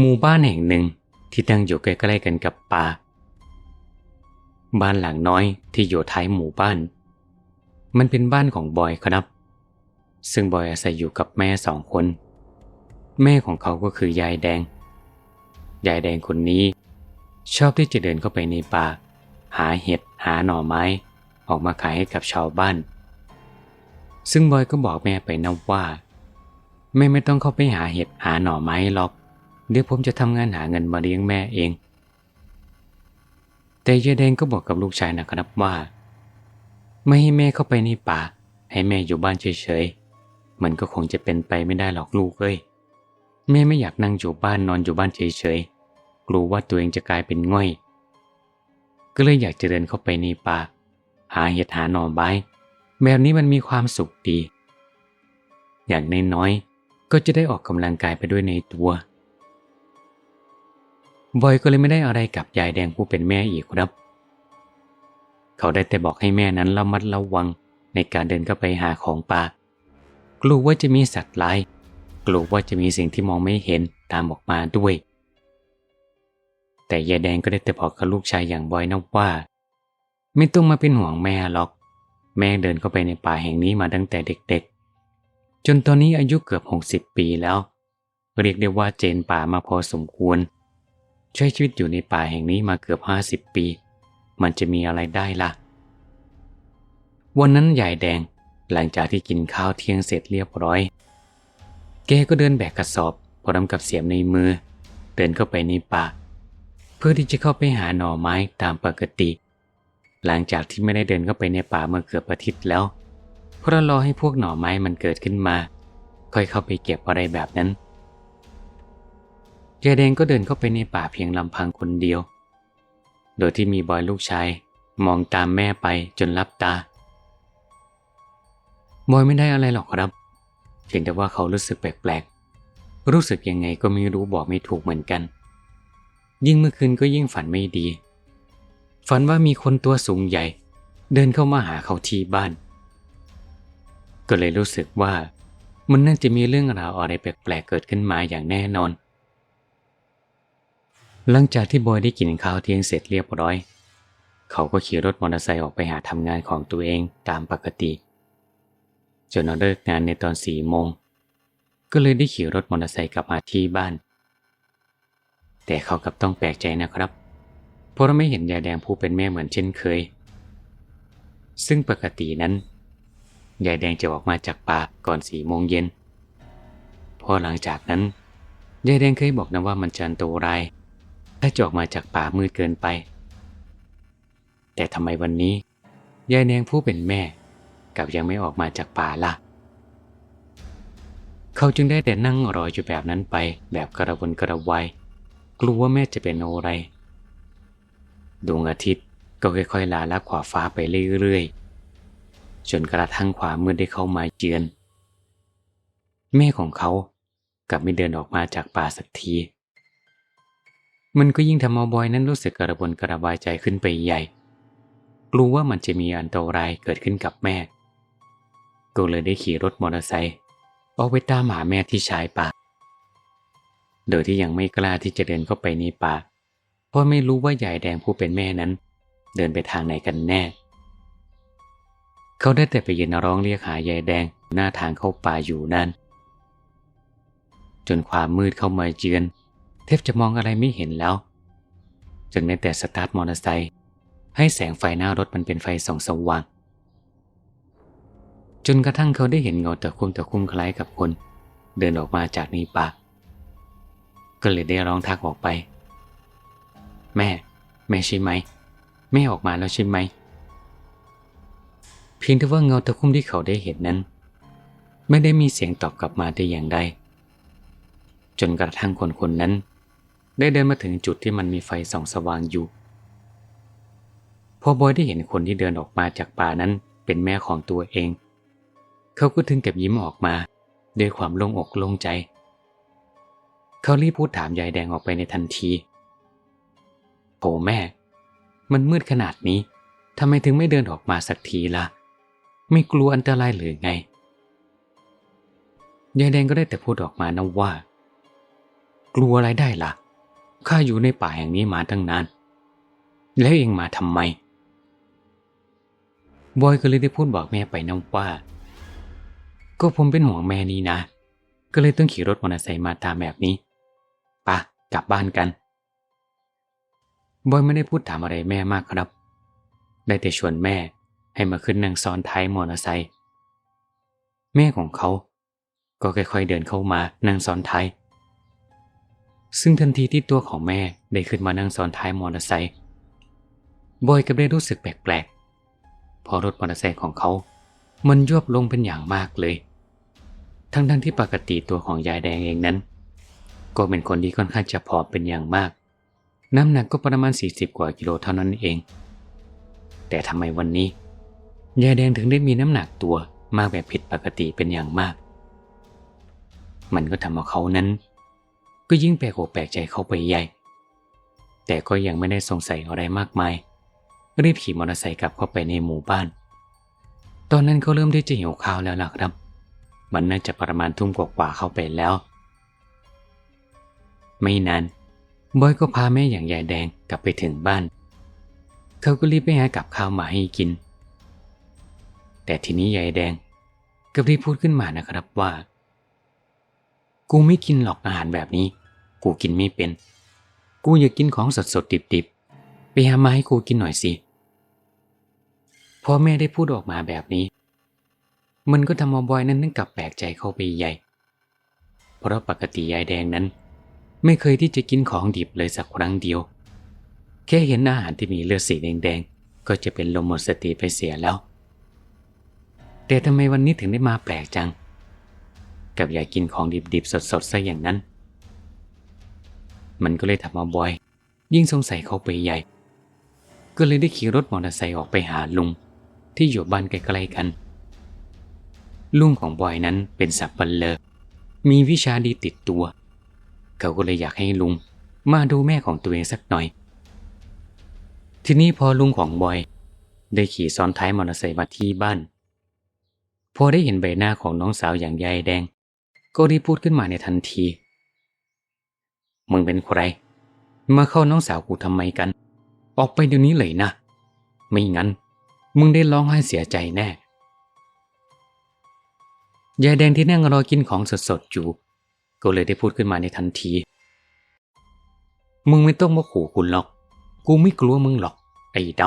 หมู่บ้านแห่งหนึ่งที่ตั้งอยู่ใกล้ๆกันกับป่า บ้านหลังน้อยที่อยู่ท้ายหมู่บ้าน มันเป็นบ้านของบอยครับ ซึ่งบอยอาศัยอยู่กับแม่สองคน แม่ของเขาก็คือยายแดง ยายแดงคนนี้ ชอบที่จะเดินเข้าไปในป่า หาเห็ดหาหน่อไม้ ออกมาขายให้กับชาวบ้าน ซึ่งบอยก็บอกแม่ไปนะว่า แม่ไม่ต้องเข้าไปหาเห็ดหาหน่อไม้หรอก เดี๋ยวผมจะทำงานหาเงินมาเลี้ยงแม่เอง แต่ยายแดงก็บอกกับลูกชายนะครับว่า ไม่ให้แม่เข้าไปในป่า ให้แม่อยู่บ้านเฉยๆ มันก็คงจะเป็นไปไม่ได้หรอกลูกเอ้ย แม่ไม่อยากนั่งอยู่บ้านนอนอยู่บ้านเฉยๆ กลัวว่าตัวเองจะกลายเป็นง่อย ก็เลยอยากจะเดินเข้าไปในป่า หาเห็ดหาหน่อไม้แบบนี้มันมีความสุขดี อย่างน้อยๆ ก็จะได้ออกกำลังกายไปด้วยในตัว บอยก็เลยไม่ได้อะไรกับยายแดงผู้เป็นแม่อีกครับ เขาได้แต่บอกให้แม่นั้นระมัดระวังในการเดินเข้าไปหาของป่ากลัวว่าจะมีสัตว์ร้าย กลัวว่าจะมีสิ่งที่มองไม่เห็นตามออกมาด้วย แต่ยายแดงก็ได้แต่บอกกับลูกชายอย่างบอยนะว่า ไม่ต้องมาเป็นห่วงแม่หรอก แม่เดินเข้าไปในป่าแห่งนี้มาตั้งแต่เด็กๆ จนตอนนี้อายุเกือบ 60 ปีแล้ว เรียกได้ว่าเจนป่ามาพอสมควร ใช้ชีวิตอยู่ในป่าแห่งนี้มาเกือบ50ปี มันจะมีอะไรได้ล่ะ วันนั้นยายแดงหลังจากที่กินข้าวเที่ยงเสร็จเรียบร้อย แกก็เดินแบกกระสอบพร้อมกับเสียมในมือ เดินเข้าไปในป่า เพื่อที่จะเข้าไปหาหน่อไม้ตามปกติ หลังจากที่ไม่ได้เดินเข้าไปในป่าเมื่อเกือบอาทิตย์แล้ว เพราะรอให้พวกหน่อไม้มันเกิดขึ้นมา ค่อยเข้าไปเก็บอะไรแบบนั้น ยายแดงก็เดินเข้าไปในป่าเพียงลำพังคนเดียว โดยที่มีบอยลูกชายมองตามแม่ไปจนลับตา บอยไม่ได้อะไรหรอกครับ เพียงแต่ว่าเขารู้สึกแปลกๆ รู้สึกยังไงก็ไม่รู้บอกไม่ถูกเหมือนกัน ยิ่งเมื่อคืนก็ยิ่งฝันไม่ดี ฝันว่ามีคนตัวสูงใหญ่ เดินเข้ามาหาเขาที่บ้าน ก็เลยรู้สึกว่ามันน่าจะมีเรื่องราวอะไรแปลกๆเกิดขึ้นมาอย่างแน่นอน หลังจากที่บอยได้กินข้าวเที่ยงเสร็จเรียบร้อย เขาก็ขี่รถมอเตอร์ไซค์ออกไปหาทำงานของตัวเองตามปกติ จนเลิกงานในตอนสี่โมง ก็เลยได้ขี่รถมอเตอร์ไซค์กลับมาที่บ้าน แต่เขากลับต้องแปลกใจนะครับ เพราะเราไม่เห็นยายแดงผู้เป็นแม่เหมือนเช่นเคย ซึ่งปกตินั้นยายแดงจะออกมาจากป่าก่อนสี่โมงเย็นพอหลังจากนั้นยายแดงเคยบอกนะว่ามันจะอันตราย ถ้าจะออกมาจากป่ามืดเกินไป แต่ทำไมวันนี้ ยายแดงผู้เป็นแม่กลับยังไม่ออกมาจากป่าล่ะ เขาจึงได้แต่นั่งรออยู่แบบนั้นไป แบบกระวนกระวายกลัวว่าแม่จะเป็นอะไร ดวงอาทิตย์ก็ค่อยๆลาลับขวาฟ้าไปเรื่อยๆ จนกระทั่งความมืดได้เข้ามาเจือน แม่ของเขากลับไม่เดินออกมาจากป่าสักที มันก็ยิ่งทำเอาบอยนั้นรู้สึกกระวนกระวายใจขึ้นไปใหญ่ กลัวว่ามันจะมีอันตรายเกิดขึ้นกับแม่ ก็เลยได้ขี่รถมอเตอร์ไซค์ออกไปตามหาแม่ที่ชายป่า โดยที่ยังไม่กล้าที่จะเดินเข้าไปในป่า เพราะไม่รู้ว่ายายแดงผู้เป็นแม่นั้น เดินไปทางไหนกันแน่ เขาได้แต่ไปยืนร้องเรียกหายายแดงหน้าทางเข้าป่าอยู่นั่น จนความมืดเข้ามาเจือน ทบจะมองอะไรไม่เห็นแล้วจึงได้แต่สตาร์ทมอเตอร์ไซค์ให้แสงไฟหน้ารถมันเป็นไฟส่องสว่าง จนกระทั่งเขาได้เห็นเงาตะคุ่มตะคุ่มคล้ายกับคน เดินออกมาจากในป่าก็เลยได้ร้องทักออกไป แม่ แม่ใช่ไหม แม่ออกมาแล้วใช่ไหม เพียงแต่ว่าเงาตะคุ่มที่เขาได้เห็นนั้น ไม่ได้มีเสียงตอบกลับมาแต่อย่างใดจนกระทั่งคนคนนั้น ได้เดินมาถึงจุดที่มันมีไฟส่องสว่างอยู่ พอบอยได้เห็นคนที่เดินออกมาจากป่านั้นเป็นแม่ของตัวเอง เขาก็ถึงกับยิ้มออกมาด้วยความโล่งอกโล่งใจ เขารีบพูดถามยายแดงออกไปในทันทีโผแม่ มันมืดขนาดนี้ทำไมถึงไม่เดินออกมาสักทีละ่ะ ไม่กลัวอันตรายหรือไง ยายแดงก็ได้แต่พูดออกมานะว่า กลัวอะไรได้ล่ะ ข้าอยู่ในป่าแห่งนี้มาตั้งนาน แล้วเองมาทำไม บอยก็เลยได้พูดบอกแม่ไปนะว่า ก็ผมเป็นห่วงแม่นี่นะ ก็เลยต้องขี่รถมอเตอร์ไซค์มาตามแบบนี้ปะกลับบ้านกัน บอยไม่ได้พูดถามอะไรแม่มากครับ ได้แต่ชวนแม่ให้มาขึ้นนั่งซ้อนท้ายมอเตอร์ไซค์ แม่ของเขา ก็ค่อยๆเดินเข้ามานั่งซ้อนท้าย ซึ่งทันทีที่ตัวของแม่ได้ขึ้นมานั่งซ้อนท้ายมอเตอร์ไซค์บอยก็ได้รู้สึกแปลกๆเพอรถมอเตอร์ไซค์ของเขา มันยวบลงเป็นอย่างมากเลย ทั้งๆที่ปกติตัวของยายแดงเองนั้น ก็เป็นคนที่ค่อนข้างจะผอมเป็นอย่างมาก น้ำหนักก็ประมาณ 40 กว่ากิโลเท่านั้นเอง แต่ทำไมวันนี้ ยายแดงถึงได้มีน้ำหนักตัวมากแบบผิดปกติเป็นอย่างมาก มันก็ทำเอาเขานั้น ก็ยิ่งแปลกอกแปลกใจเข้าไปใหญ่ แต่ก็ยังไม่ได้สงสัยอะไรมากมาย รีบขี่มอเตอร์ไซค์กลับเข้าไปในหมู่บ้าน ตอนนั้นเขาเริ่มที่จะหิวข้าวแล้วล่ะครับ มันน่าจะประมาณทุ่มกว่าๆเข้าไปแล้ว ไม่นานบอยก็พาแม่อย่างยายแดงกลับไปถึงบ้าน เขาก็รีบไปหากับข้าวมาให้กิน แต่ทีนี้ยายแดงก็รีบพูดขึ้นมานะครับว่า กูไม่กินหรอกอาหารแบบนี้ กูกินไม่เป็น กูอยากกินของสดสดๆดิบๆ ไปหามาให้กูกินหน่อยสิ พอแม่ได้พูดออกมาแบบนี้ มันก็ทำเอาบอยนั้นนึกกลับแปลกใจเข้าไปใหญ่ เพราะปกติยายแดงนั้น ไม่เคยที่จะกินของดิบเลยสักครั้งเดียว แค่เห็นอาหารที่มีเลือดสีแดงๆ ก็จะเป็นลมหมดสติไปเสียแล้ว แต่ทำไมวันนี้ถึงได้มาแปลกจัง กับอยากกินของดิบๆสดๆซะอย่างนั้น มันก็เลยทำเอาบอย ยิ่งสงสัยเขาไปใหญ่ ก็เลยได้ขี่รถมอเตอร์ไซค์ออกไปหาลุง ที่อยู่บ้านใกล้ๆกัน ลุงของบอยนั้นเป็นสับปะเลอมีวิชาดีติดตัว เขาก็เลยอยากให้ลุง มาดูแม่ของตัวเองสักหน่อย ทีนี้พอลุงของบอย ได้ขี่ซ้อนท้ายมอเตอร์ไซค์มาที่บ้าน พอได้เห็นใบหน้าของน้องสาวอย่างยายแดง ก็รีบพูดขึ้นมาในทันที มึงเป็นใคร มาเข้าน้องสาวกูทำไมกัน ออกไปเดี๋ยวนี้เลยนะ ไม่งั้น มึงได้ร้องไห้เสียใจแน่ ยายแดงที่นั่งรอกินของสดๆอยู่ ก็เลยได้พูดขึ้นมาในทันที มึงไม่ต้องมาขู่คุณหรอก กูไม่กลัวมึงหรอก ไอ้ด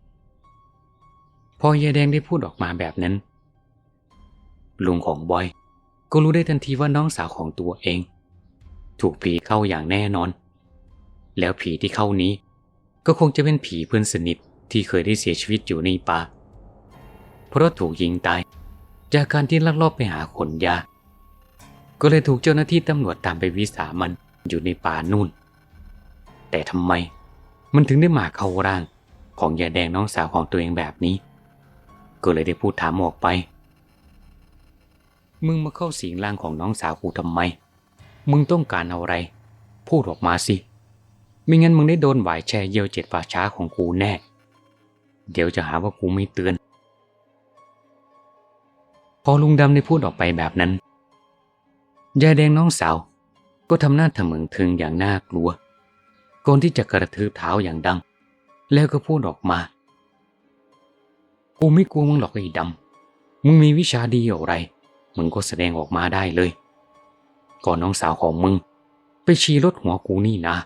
ำ พอยายแดงได้พูดออกมาแบบนั้น ลุงของบอย ก็รู้ได้ทันทีว่าน้องสาวของตัวเอง ถูกผีเข้าอย่างแน่นอน แล้วผีที่เข้านี้ ก็คงจะเป็นผีเพื่อนสนิทที่เคยได้เสียชีวิตอยู่ในป่า เพราะถูกยิงตาย จากการที่ลักลอบไปหาขนยา ก็เลยถูกเจ้าหน้าที่ตำรวจตามไปวิสามันอยู่ในป่านู่น แต่ทำไมมันถึงได้มาเข้าร่างของยาแดงน้องสาวของตัวเองแบบนี้ ก็เลยได้พูดถามออกไป มึงมาเข้าสิงร่างของน้องสาวกูทำไม มึงต้องการอะไร พูดออกมาสิไม่งั้นมึงได้โดนหวายแช่เยี่ยวเจ็ดป่าช้าของกูแน่ เดี๋ยวจะหาว่ากูไม่เตือน พอลุงดำได้พูดออกไปแบบนั้นยายแดงน้องสาวก็ทำหน้าทะมึงทึงอย่างน่ากลัวก่อนที่จะกระทืบเท้าอย่างดัง แล้วก็พูดออกมา กูไม่กลัวมึงหรอกไอ้ดำ มึงมีวิชาดีอะไร มึงก็แสดงออกมาได้เลย ก่อนน้องสาวของมึง ไปชี้รถหัวกูนี่นะ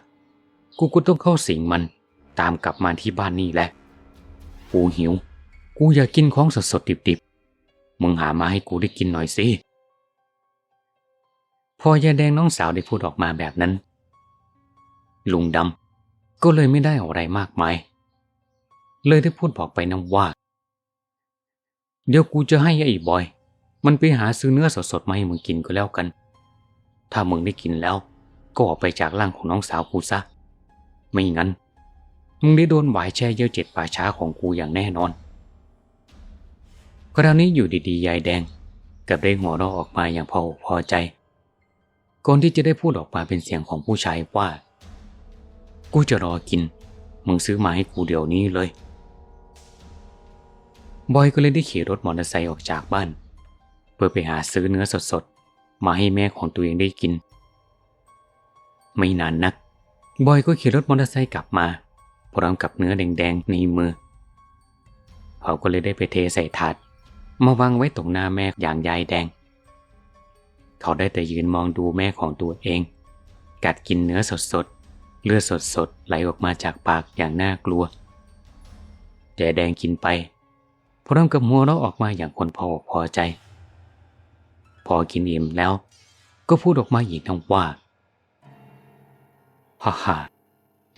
กูก็ต้องเข้าสิงมัน ตามกลับมาที่บ้านนี่แหละ กูหิว กูอยากกินของสดๆดิบๆ มึงหามาให้กูได้กินหน่อยสิพอยายแดงน้องสาวได้พูดออกมาแบบนั้น ลุงดำก็เลยไม่ได้อะไรมากมาย เลยได้พูดบอกไปนะว่า เดี๋ยวกูจะให้ไอ้บอย มันไปหาซื้อเนื้อสดๆมาให้มึงกินก็แล้วกัน ถ้ามึงได้กินแล้ว ก็ออกไปจากร่างของน้องสาวกูซะ ไม่งั้น มึงได้โดนหวายแช่เยี่ยวเจ็ดป่าช้าของกูอย่างแน่นอน คราวนี้อยู่ดีๆยายแดงกับได้หัวเราะออกมาอย่างพออกพอใจ ก่อนที่จะได้พูดออกมาเป็นเสียงของผู้ชายว่า กูจะรอกิน มึงซื้อมาให้กูเดี๋ยวนี้เลย บอยก็เลยได้ขี่รถมอเตอร์ไซค์ออกจากบ้าน เพื่อไปหาซื้อเนื้อสดๆ มาให้แม่ของตัวเองได้กิน ไม่นานนัก บอยก็ขี่รถมอเตอร์ไซค์กลับมา พร้อมกับเนื้อแดงๆในมือ เขาก็เลยได้ไปเทใส่ถาด มาวางไว้ตรงหน้าแม่อย่างยายแดง เขาได้แต่ยืนมองดูแม่ของตัวเอง กัดกินเนื้อสดๆ เลือดสดๆ ไหลออกมาจากปากอย่างน่ากลัวยายแดงกินไปพร้อมกับมัวเราะออกมาอย่างคนพออพอใจ พอกินอิ่มแล้ว ก็พูดออกมาอีกทั้งว่าฮ่าฮ่า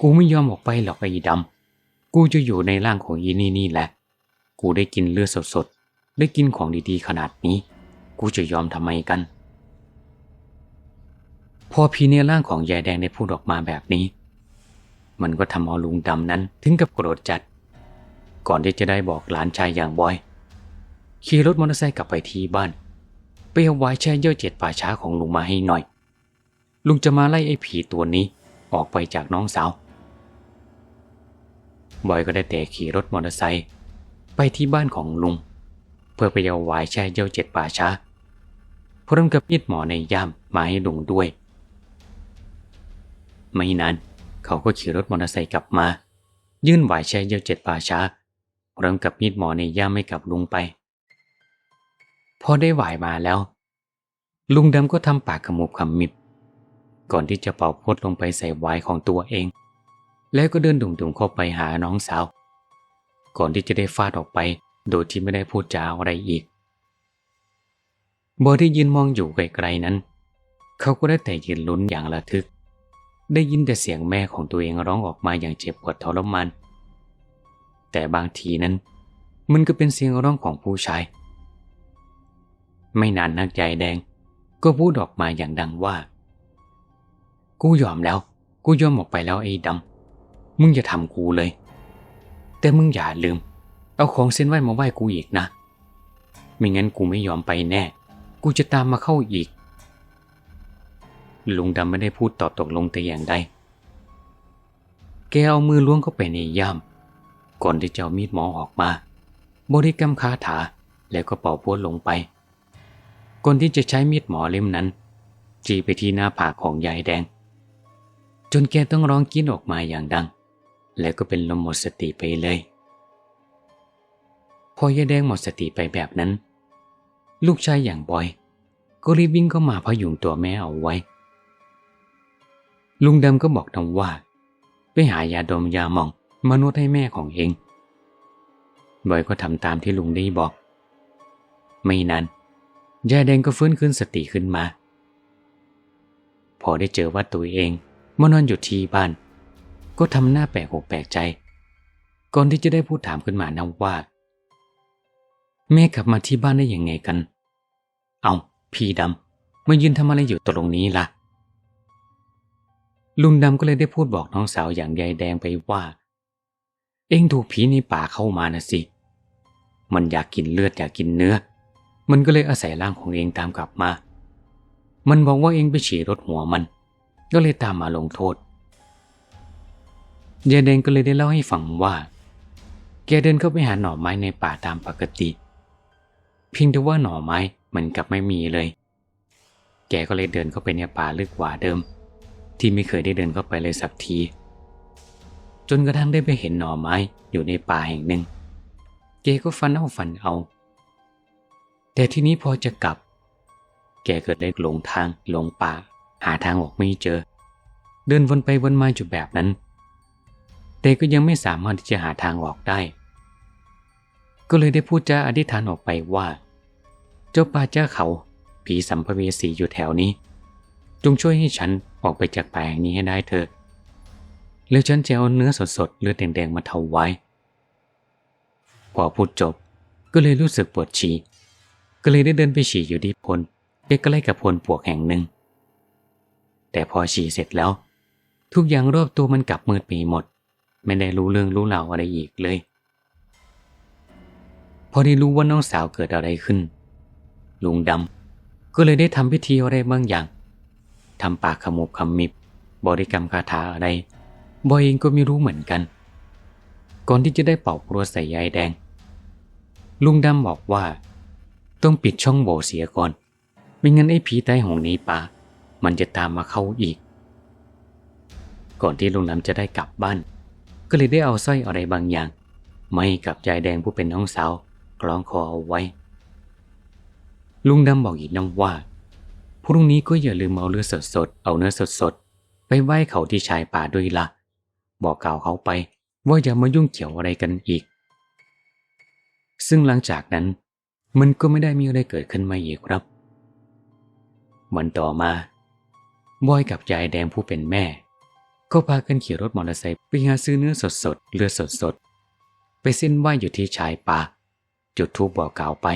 กูไม่ยอมออกไปหรอกไอ้ดำ กูจะอยู่ในร่างของอีนี่นี่แหละ กูได้กินเลือดสดๆ ได้กินของดีๆขนาดนี้ กูจะยอมทำไมกัน พอพีในร่างของยายแดงได้พูดออกมาแบบนี้ มันก็ทำเอาลุงดำนั้นถึงกับโกรธจัด ก่อนที่จะได้บอกหลานชายอย่างบอย ขี่รถมอเตอร์ไซค์กลับไปที่บ้าน ไปเอาไว้แช่เย่อเจ็ดป่าช้าของลุงมาให้หน่อย ลุงจะมาไล่ไอ้ผีตัวนี้ออกไปจากน้องสาว บอยก็ได้แต่ขี่รถมอเตอร์ไซค์ไปที่บ้านของลุง เพื่อไปเอาไว้แช่เย่อเจ็ดป่าช้าพร้อมกับมีดหมอในย่ามมาให้ลุงด้วย ไม่นานเขาก็ขี่รถมอเตอร์ไซค์กลับมา ยื่นหวายแช่เยี่ยวเจ็ดป่าช้าพร้อมกับมีดหมอในย่ามให้กับลุงไป พอได้หวายมาแล้ว ลุงดำก็ทำปากขมุบขมิบก่อนที่จะเป่าพดลงไปใส่หวายของตัวเอง แล้วก็เดินดุ่งๆเข้าไปหาน้องสาว ก่อนที่จะได้ฟาดออกไป โดยที่ไม่ได้พูดจาอะไรอีกบอที่ยืนมองอยู่ไกลๆนั้น เขาก็ได้แต่ยืนลุ้นอย่างระทึก ได้ยินแต่เสียงแม่ของตัวเองร้องออกมาอย่างเจ็บปวดทรมานแต่บางทีนั้น มันก็เป็นเสียงร้องของผู้ชาย ไม่นานนักใจแดง ก็พูดออกมาอย่างดังว่า กูยอมแล้ว กูยอมออกไปแล้วไอ้ดำ มึงอย่าทำกูเลย แต่มึงอย่าลืม เอาของเส้นไหว้มาไหว้กูอีกนะ ไม่งั้นกูไม่ยอมไปแน่ กูจะตามมาเข้าอีก ลุงดำไม่ได้พูดตอบตกลงแต่อย่างใด แกเอามือล้วงเข้าไปในย่ามก่อนที่จะเอามีดหมอออกมา บริกรรมคาถาแล้วก็เป่าพวดลงไป ก่อนที่จะใช้มีดหมอเล่มนั้น จีไปที่หน้าผากของยายแดง จนแกต้องร้องกินออกมาอย่างดัง แล้วก็เป็นลมหมดสติไปเลย พอยายแดงหมดสติไปแบบนั้น ลูกชายอย่างบอย ก็รีบวิ่งเข้ามาพยุงตัวแม่เอาไว้ ลุงดำก็บอกทำว่า ไปหายาดมยาหมองมานวดให้แม่ของเองบอยก็ทำตามที่ลุงได้บอก ไม่นาน ยายแดงก็ฟื้นคืนสติขึ้นมา พอได้เจอว่าตัวเองมานอนอยู่ที่บ้าน ก็ทำหน้าแปลกอกแปลกใจ ก่อนที่จะได้พูดถามขึ้นมานะว่า แม่กลับมาที่บ้านได้ยังไงกัน เอาพี่ดำมายืนทำอะไรอยู่ตรงนี้ล่ะ ลุงดำก็เลยได้พูดบอกน้องสาวอย่างยายแดงไปว่า เอ็งถูกผีในป่าเข้ามานะสิ มันอยากกินเลือดอยากกินเนื้อ มันก็เลยอาศัยร่างของเองตามกลับมา มันบอกว่าเองไปฉี่รถหัวมัน ก็เลยตามมาลงโทษยายแดงก็เลยได้เล่าให้ฟังว่า แกเดินเข้าไปหาหน่อไม้ในป่าตามปกติ เพียงแต่ว่าหน่อไม้มันกลับไม่มีเลย แกก็เลยเดินเข้าไปในป่าลึกกว่าเดิม ที่ไม่เคยได้เดินเข้าไปเลยสักที จนกระทั่งได้ไปเห็นหน่อไม้อยู่ในป่าแห่งหนึ่ง แกก็ฟันเอาฟันเอา แต่ทีนี้พอจะกลับ แกเกิดได้หลงทางหลงป่า หาทางออกไม่เจอ เดินวนไปวนมาอยู่แบบนั้น แต่ก็ยังไม่สามารถที่จะหาทางออกได้ ก็เลยได้พูดจาอธิษฐานออกไปว่า เจ้าป่าเจ้าเขา ผีสัมภเวสีอยู่แถวนี้ จงช่วยให้ฉันออกไปจากป่าแห่งนี้ให้ได้เถอะแล้วฉันจะเอาเนื้อสดๆเลือดแดงๆมาถวายพอพูดจบก็เลยรู้สึกปวดฉี่ ก็เลยได้เดินไปฉี่อยู่ที่พลใกล้ๆกับพลปวกแห่งหนึ่ง แต่พอฉี่เสร็จแล้ว ทุกอย่างรอบตัวมันกลับมืดไปหมด ไม่ได้รู้เรื่องรู้ราวอะไรอีกเลย พอได้รู้ว่าน้องสาวเกิดอะไรขึ้น ลุงดำก็เลยได้ทำพิธีอะไรบางอย่างทำปากขมุบขมิบบริกรรมคาถาอะไร บอยเองก็ไม่รู้เหมือนกัน ก่อนที่จะได้เป่ากรัวใส่ยายแดง ลุงดำบอกว่า ต้องปิดช่องโหว่เสียก่อน ไม่งั้นไอ้ผีใต้หงนี้ป่ามันจะตามมาเข้าอีก ก่อนที่ลุงน้ำจะได้กลับบ้าน ก็เลยได้เอาสร้อยอะไรบางอย่าง ไมาให้กับยายแดงผู้เป็นน้องสาวคล้องคอเอาไว้ ลุงดำบอกอีกน้องว่าพรุ่งนี้ก็อย่าลืมเอาเลือดสดๆ เอาเนื้อสดๆ ไปไหว้เขาที่ชายป่าด้วยละบอกกล่าวเขาไปว่าอย่ามายุ่งเกี่ยวอะไรกันอีก ซึ่งหลังจากนั้น มันก็ไม่ได้มีอะไรเกิดขึ้นมาอีกครับ วันต่อมา บอยกับยายแดงผู้เป็นแม่ ก็พากันขี่รถมอเตอร์ไซค์ไปหาซื้อเนื้อสดๆเลือดสดๆไปเส้นไหวอยู่ที่ชายป่า จุดทูบบอกกล่าวไป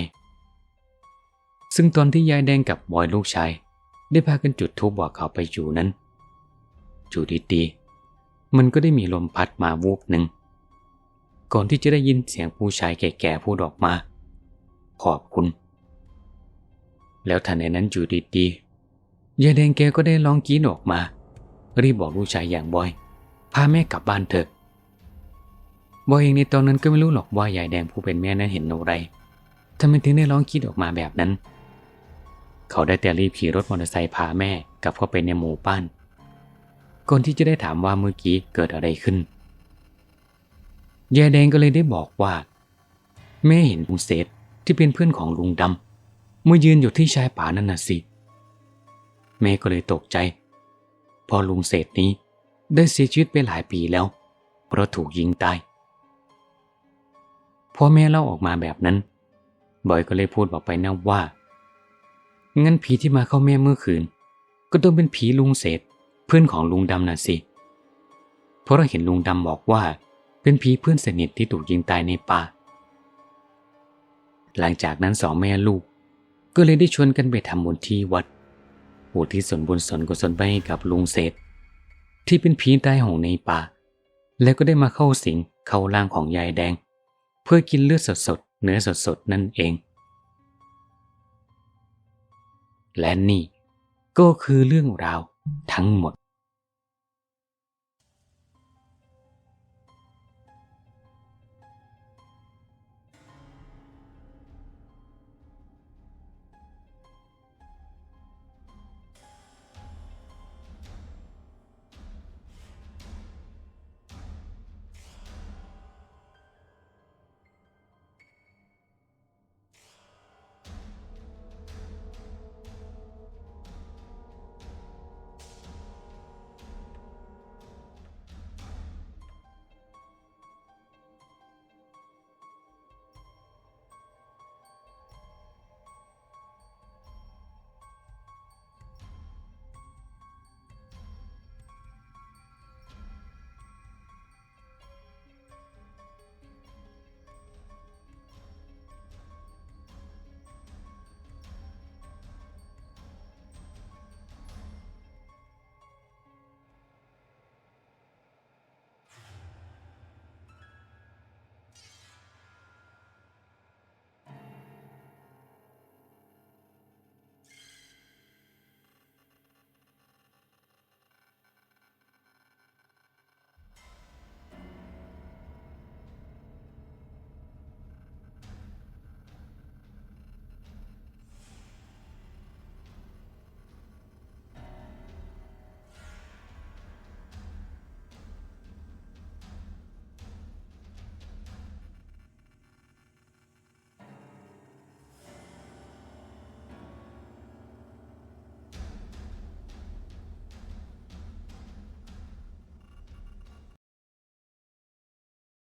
ซึ่งตอนที่ยายแดงกับบอยลูกชาย ได้พากันจุดทูบบอกกล่าวไปอยู่นั้นจู่ดีๆมันก็ได้มีลมพัดมาวูบหนึ่งก่อนที่จะได้ยินเสียงผู้ชายแก่ๆพูดออกมา ขอบคุณ แล้วทันในนั้นอยู่ดีๆยายแดงแกก็ได้ร้องกรีดออกมา รีบบอกลูกชายอย่างบอย พาแม่กลับบ้านเถอะ บอยเองในตอนนั้นก็ไม่รู้หรอกว่ายายแดงผู้เป็นแม่นั้นเห็นอะไรทำไมถึงได้ร้องกรีดออกมาแบบนั้น เขาได้แต่รีบขี่รถมอเตอร์ไซค์พาแม่กลับเข้าไปในหมู่บ้านก่อนที่จะได้ถามว่าเมื่อกี้เกิดอะไรขึ้นยายแดงก็เลยได้บอกว่า แม่เห็นลุงเศษ ที่เป็นเพื่อนของลุงดำเมื่อยืนอยู่ที่ชายป่านั่นน่ะสิแม่ก็เลยตกใจ พอลุงเศษนี้ได้เสียชีวิตไปหลายปีแล้ว เพราะถูกยิงตายพอแม่เล่าออกมาแบบนั้น บอยก็เลยพูดบอกไปนะว่า งั้นผีที่มาเข้าแม่เมื่อคืน ก็ต้องเป็นผีลุงเศษ เพื่อนของลุงดำน่ะสิ เพราะเราเห็นลุงดำบอกว่า เป็นผีเพื่อนสนิทที่ถูกยิงตายในป่า หลังจากนั้นสองแม่ลูก ก็เลยได้ชวนกันไปทำบุญที่วัดอุทิศส่วนบุญส่วนกุศลไปให้กับลุงเศษที่เป็นผีตายหงในป่า แล้วก็ได้มาเข้าสิงเข้าร่างของยายแดง เพื่อกินเลือดสดๆเนื้อสดๆนั่นเอง และนี่ก็คือเรื่องราวทั้งหมด